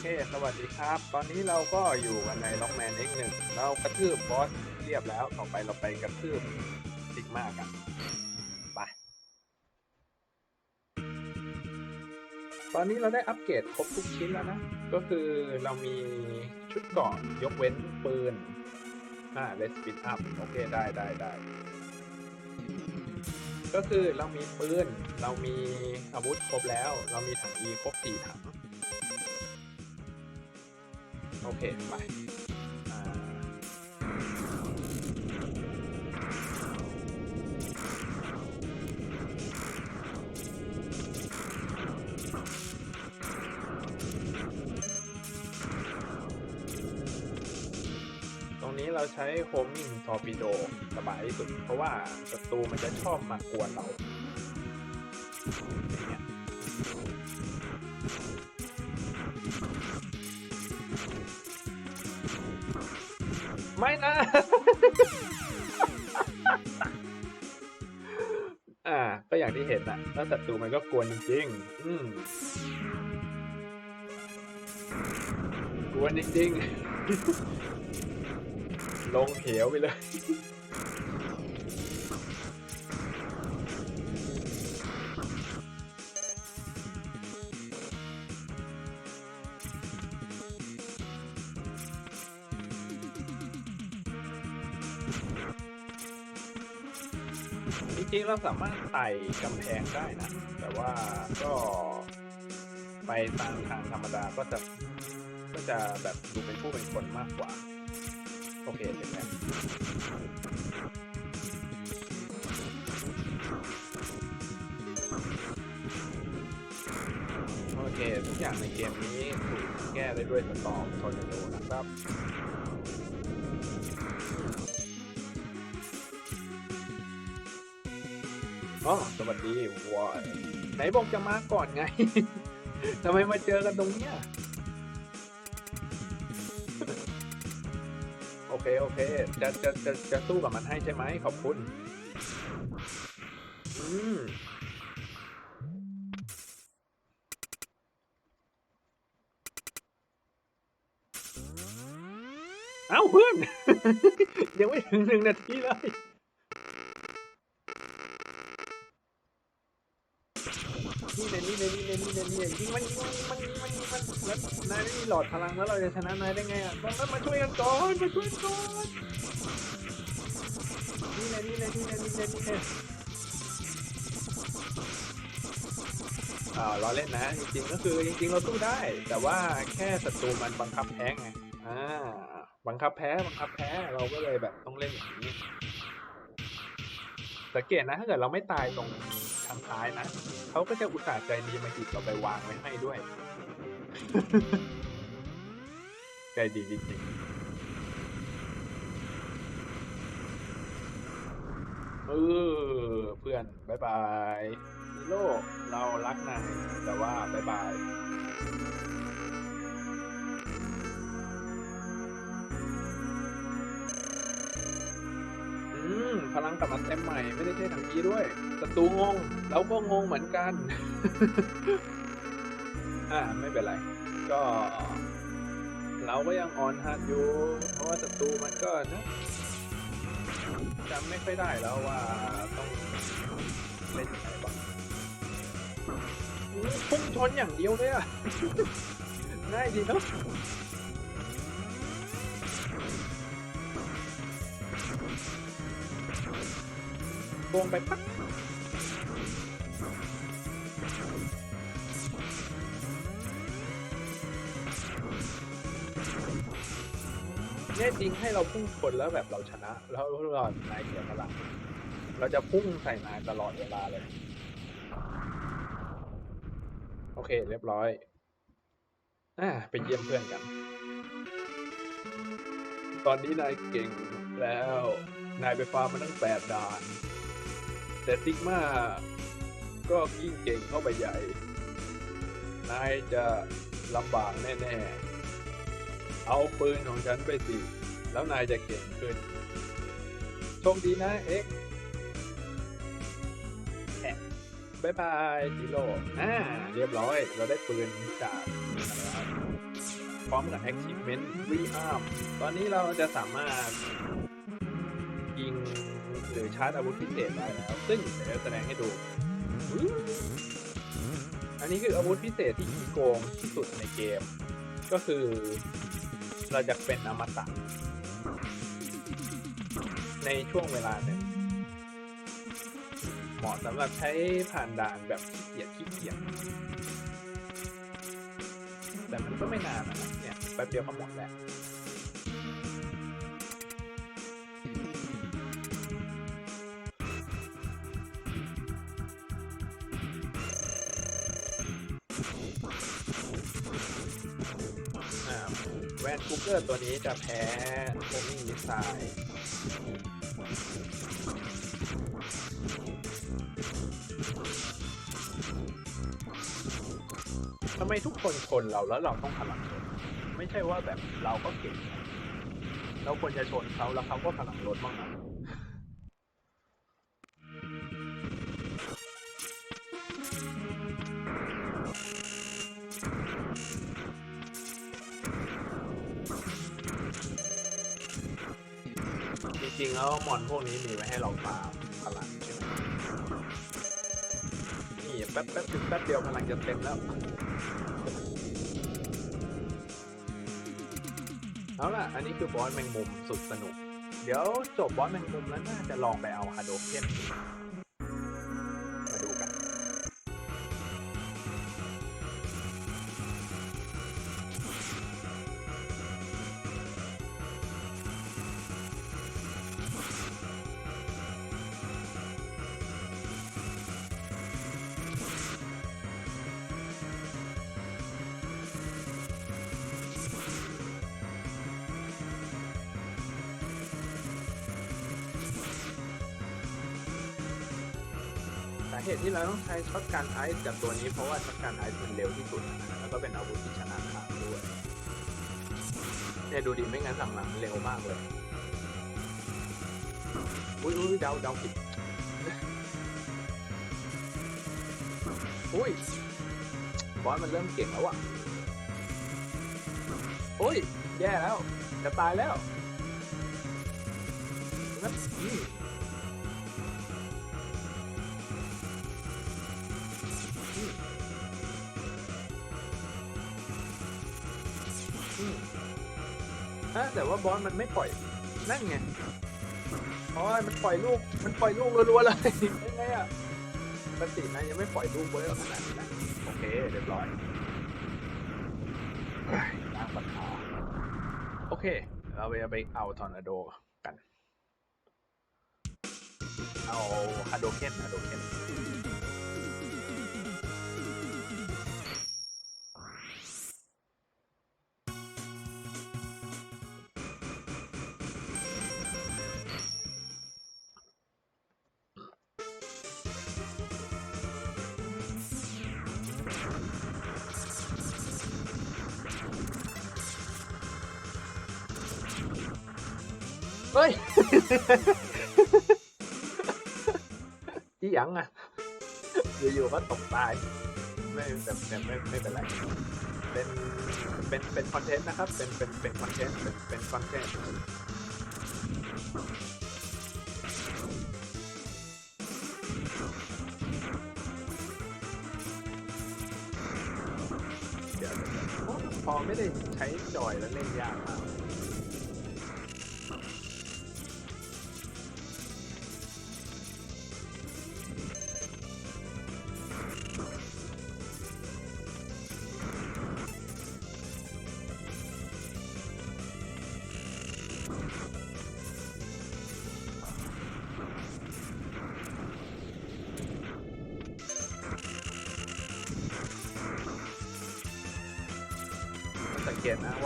เคสวัสดีครับ ตอนนี้เราก็อยู่กันในล็อกแมน X1 เรากระทืบบอสเรียบแล้วต่อไปเราไปกระทืบซิกมากันไปตอนนี้เราได้อัปเกรดครบทุกชิ้นแล้วนะ ก็คือเรามีชุดเกราะยกเว้นปืนอ่าเลสปิดอัพโอเคได้ได้ได้ก็คือเรามีปืน เรามีอาวุธครบแล้ว เรามีถัง E ครบสี่ถัง โอเค ไปอ่าตรงนี้เราใช้โฮมิงทอร์ปิโดสบายที่สุด เพราะว่าศัตรูมันจะชอบมากวนเราอย่างเงี้ย ไม่นะ อ่า ก็อย่างที่เห็นนะแล้วศัตรูมันก็กวนจริงๆ อืมกวนจริงๆ ลงเหวไปเลย เราสามารถไต่กำแพงได้นะ แต่ว่าก็ไปตามทางธรรมดาก็จะก็จะแบบดูเป็นผู้เป็นคนมากกว่า โอเคเสร็จแล้วโอเค ทุกอย่างในเกมนี้ถูกแก้ได้ด้วยสตอมทอร์นาโดนะครับ อ๋อสวัสดีวายไหนบอกจะมาก่อนไง ทำไมมาเจอกันตรงเนี้ย โอเค โอเค จะจะจะจะสู้กับมันให้ใช่ไหม ขอบคุณ อืมเอ้าเพื่อน ยังไม่ถึงหนึ่งนาทีเลย เลยนี่เลยนี่เลยนี่เลยนี่เลยยิงมันยิงมันยิงมันยิงมันยิงมันแล้วนายไม่มีหลอดพลังแล้วเราจะชนะนายได้ไงอะต้องมาช่วยกันก่อนมาช่วยก่อนนี่เลยนี่เลยนี่เลยนี่เลยนี่เลยอ่าล้อเล่นนะจริงๆก็คือจริงๆเราสู้ได้ แต่ว่าแค่ศัตรูมันบังคับแพ้ไงอ่าบังคับแพ้บังคับแพ้เราก็เลยแบบต้องเล่นอย่างนี้ สังเกตนะ ถ้าเกิดเราไม่ตายตรงทางซ้ายนะเขาก็จะอุตส่าห์ใจดีมาหยิบเราไปวางไว้ให้ด้วย ใจดีจริงๆเออเพื่อนบายบายโร่เรารักนายแต่ว่าบายบาย พลังกลับมาเต็มใหม่ไม่ได้ใช้ถังกีด้วยศัตรูงงเราก็งงเหมือนกัน อ่าไม่เป็นไร ก็ เราก็ยังออนฮาร์ดอยู่เพราะว่าศัตรูมันก็นะจำไม่ค่อยได้แล้วว่าต้องเล่นยังไงบ้างพุ่งชนอย่างเดียวเลยอะง่ายดีเนาะ โกงไปปั๊บเนี่ยจริงให้เราพุ่งชนแล้วแบบเราชนะ แล้วเรานายเสียพลังเราจะพุ่งใส่นายตลอดเวลาเลย โอเค เรียบร้อยอ่าไปเยี่ยมเพื่อนกัน ตอนนี้นายเก่งแล้ว นายไปฟาร์มมาตั้งแปดด่าน แต่ซิกมาก็ยิ่งเก่งเข้าไปใหญ่ นายจะลำบากแน่ ๆ เอาปืนของฉันไปสิ แล้วนายจะเก่งขึ้น โชคดีนะเอ็กแอะบายบายจิโร่อ่า เรียบร้อย เราได้ปืนจากพร้อมกับ achievement rearm ตอนนี้เราจะสามารถ ยิงหรือชาร์จอาวุธพิเศษได้แล้ว ซึ่งเดี๋ยวจะแสดงให้ดู อันนี้คืออาวุธพิเศษที่ขี้โกงที่สุดในเกม ก็คือเราจะเป็นอมตะในช่วงเวลาหนึ่งเหมาะสำหรับใช้ผ่านด่านแบบขี้เกียจขี้เกียจแต่มันก็ไม่นานนะเนี่ยแป๊บเดียวก็หมดแล้ว เกอร์ตัวนี้จะแพ้โฮมิ่งมิสไซล์ทำไมทุกคนชนเราแล้วเราต้องพลังชนไม่ใช่ว่าแบบเราก็เก่ง เราควรจะชนเขาแล้วเขาก็พลังลดบ้างนะ ริงๆแล้วมอนพวกนี้มีไว้ให้เราฟาร์มพลังใช่ไหมนี่แป๊บแป๊บถึงแป๊บเดียวพลังจะเต็มแล้ว เอาล่ะ อันนี้คือบอสแมงมุมสุดสนุก เดี๋ยวจบบอสแมงมุมแล้วน่าจะลองไปเอาฮาโดเคน เหตุที่เราต้องใช้ช็อตการไอซ์กับตัวนี้เพราะว่าช็อตการไอซ์มันเร็วที่สุดแล้วก็เป็นอาวุธที่ชนะขาดด้วยเนี่ยดูดิไม่งั้นหลังๆมันเร็วมากเลยอุ้ยอุ้ยเดาเดาผิดอุ้ยบอสมันเริ่มเก่งแล้วอะโอ้ยแย่แล้วจะตายแล้วงั้นอื อะแต่ว่าบอสมันไม่ปล่อย นั่นไงอ๋อมันปล่อยลูก มันปล่อยลูกรัวๆเลยยังไงอะปกตินะยังไม่ปล่อยลูกไว้ขนาดนี้นะโอเคเรียบร้อยเฮ้ยล้างปัญหาโอเค เราไปไปเอาทอร์นาโดกัน เอาฮาโดเคนฮาโดเคน เฮ้ยอีหยังอะอยู่ๆก็ตกตาย ไม่แต่แต่ไม่ไม่เป็นไร เป็นเป็นเป็นคอนเทนต์นะครับ เป็นเป็นเป็นคอนเทนต์เป็นเป็นคอนเทนต์พอไม่ได้ใช้จอยแล้วเล่นยากมาก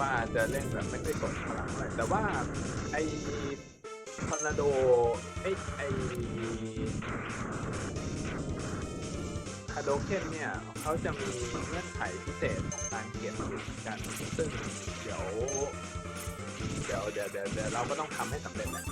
ว่าจะเล่นแบบไม่ค่อยสนพลังเท่าไหร่แต่ว่าไอทอร์นาโดไอไอคาโดเคนเนี่ยเขาจะมีเงื่อนไขพิเศษของการเก็บอยู่เหมือนกันซึ่งเดี๋ยวเดี๋ยวเดี๋ยวเดี๋ยวเดี๋ยวเราก็ต้องทำให้สำเร็จแหละ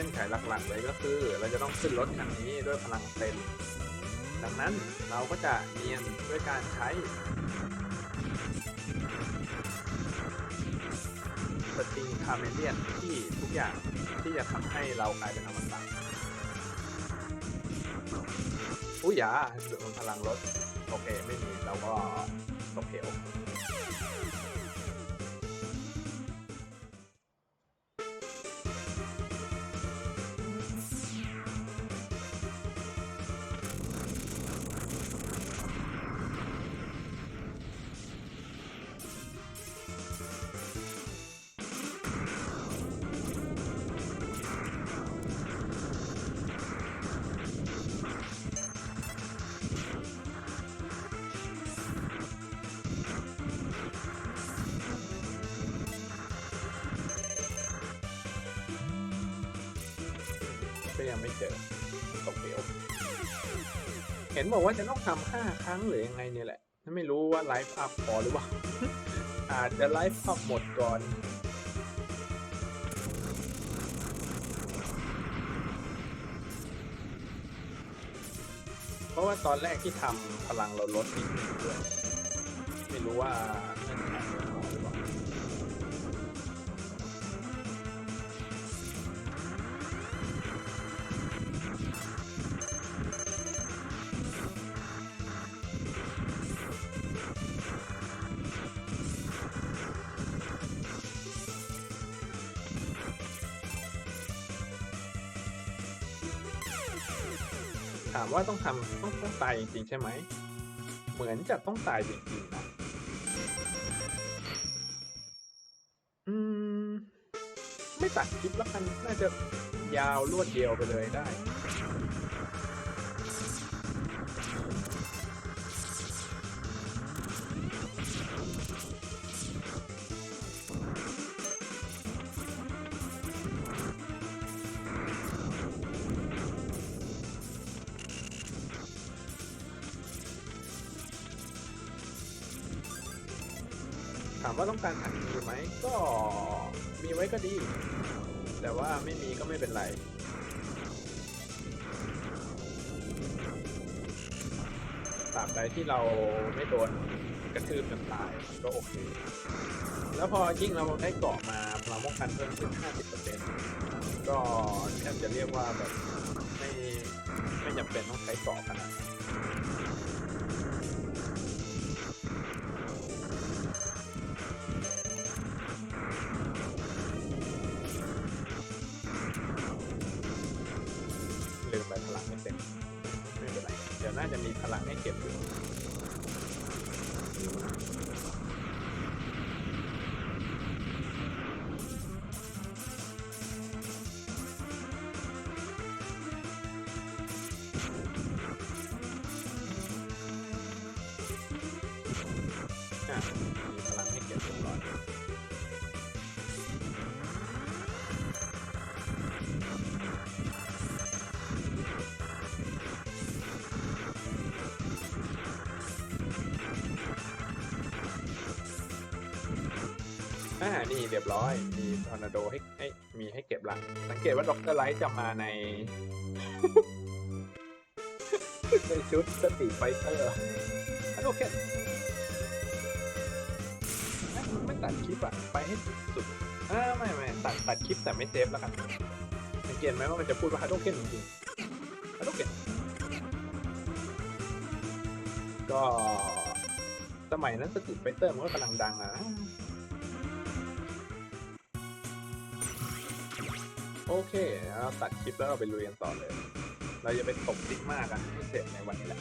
งื่อนไขหลักๆเลยก็คือ เราจะต้องขึ้นรถคันนี้ด้วยพลังเต็ม ดังนั้นเราก็จะเนียนด้วยการใช้สตริงคาเมเลียนที่ทุกอย่างที่จะทำให้เรากลายเป็นอมตะอุ้ยอย่าดูพลังรถ โอเค ไม่มีเราก็ตกเหว ไม่เจอตกเหวเห็นบอกว่าจะต้องทำห้าครั้งหรือยังไงเนี่ยแหละไม่รู้ว่าไลฟ์อัพพอหรือเปล่า อาจจะไลฟ์อัพหมดก่อนเพราะว่าตอนแรกที่ทำพลังเราลดนิดนึงด้วยไม่รู้ว่าเงื่อนไมันพอหรือเปล่าามว่าต้องทำต้องต้องตายจริงๆใช่ไหม เหมือนจะต้องตายจริงๆนะ อืม ไม่ตัดคลิปแล้วกัน น่าจะยาวรวดเดียวไปเลยได้ามว่าต้องการถังมีไหมก็มีไว้ก็ดี แต่ว่าไม่มีก็ไม่เป็นไรตราบใดที่เราไม่โดนกระทืบจนตายมันก็โอเค แล้วพอยิ่งเราได้เกาะมาพลังป้องกันเพิ่มขึ้น 50%ก็แทบจะเรียกว่าแบบไม่ไม่จำเป็นต้องใช้เกาะขนาดนั้น จะมีพลังให้เก็บอยู่ อ่านี่เรียบร้อย มีทอร์นาโดให้ให้มีให้เก็บลังสังเกตว่าด็อกเตอร์ไลท์จะมาใน ในชุดสตรีไฟเตอร์โอเคไม่ตัดคลิปอะไปให้สุดอ่าไม่ไม่ตัดตัดคลิปแต่ไม่เซฟแล้วกันสังเกตไหมว่ามันจะพูดว่าฮัตโตเคนจริงฮัตโตเคนก็สมัยนั้นสตรีไฟเตอร์มันก็กำลังดังอะนะ โอเคเราตัดคลิปแล้วเราไปลุยกันต่อเลย เราจะไปตกซิกมากกันให้เสร็จในวันนี้แหละ